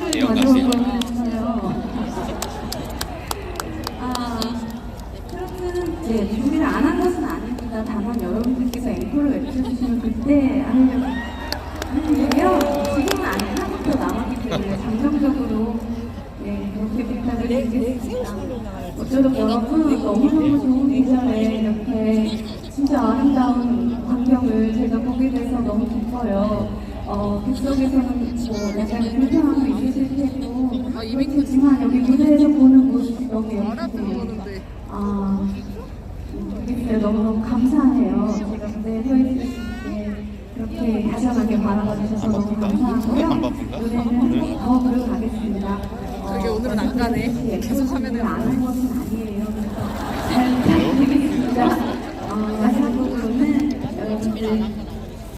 안녕하세요. 아, 그러면은 예, 준비를 안 한 것은 아닙니다. 다만 여러분들께서 앵콜을 외쳐주시면 그때 하려고 하는데요. 지금은 안 해나부터 남았기 때문에 감정적으로 예, 그렇게 부탁을 드리겠습니다. 어쩌다 보니까 너무너무 좋은 일자에 어, 그쪽에서는 뭐 약간 불편함도 있으실 테고 그렇지만 여기 무대에서 보는 모습이 너무 예쁘고 어~ 그러니까, 아, 너무너무 감사해요. 제가 무대에 서 있을 때 이렇게 다정하게 바라봐주셔서 너무 감사하고요. 오늘은 더 걸어가겠습니다. 어, 그게 오늘은 안 가네. 계속 하면은 안 하는 것은 아니에요. 잘 부탁드리겠습니다. 어, 마지막으로는 여러분들